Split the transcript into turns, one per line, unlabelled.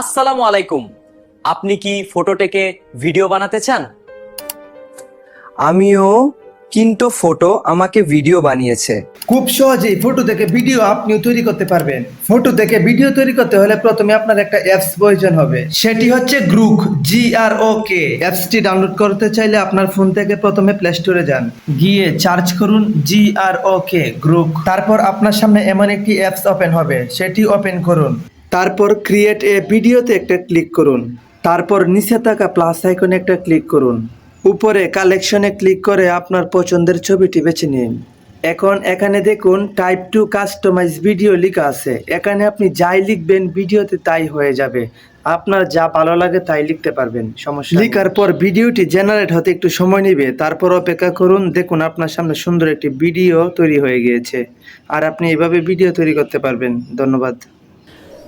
আসসালামু আলাইকুম। আপনি কি ফটো থেকে ভিডিও বানাতে চান?
আমিও কিন্তু ফটো আমাকে ভিডিও বানিয়েছে।
খুব সহজেই ফটো থেকে ভিডিও আপনিও তৈরি করতে পারবেন। ফটো থেকে ভিডিও তৈরি করতে হলে প্রথমে আপনার একটা অ্যাপস প্রয়োজন হবে। সেটি হচ্ছে গ্রুক জি আর ও কে অ্যাপসটি ডাউনলোড করতে চাইলে আপনার ফোন থেকে প্রথমে প্লে স্টোরে যান। গিয়ে সার্চ করুন জি আর ও কে গ্রুক তারপর আপনার সামনে এমন একটি অ্যাপস ওপেন হবে। সেটি ওপেন করুন। তারপর ক্রিয়েট এ ভিডিওতে একটা ক্লিক করুন। তারপর নিচে থাকা প্লাস আইকনে একটা ক্লিক করুন। উপরে কালেকশনে ক্লিক করে আপনার পছন্দের ছবিটি বেছে নিন। এখন এখানে দেখুন টাইপ টু কাস্টমাইজ ভিডিও লেখা আছে। এখানে আপনি যাই লিখবেন ভিডিওতে তাই হয়ে যাবে। আপনার যা ভালো লাগে তাই লিখতে পারবেন, সমস্যা লিখার পর ভিডিওটি জেনারেট হতে একটু সময় নেবে। তারপর অপেক্ষা করুন, দেখুন আপনার সামনে সুন্দর একটি ভিডিও তৈরি হয়ে গিয়েছে। আর আপনি এভাবে ভিডিও তৈরি করতে পারবেন। ধন্যবাদ।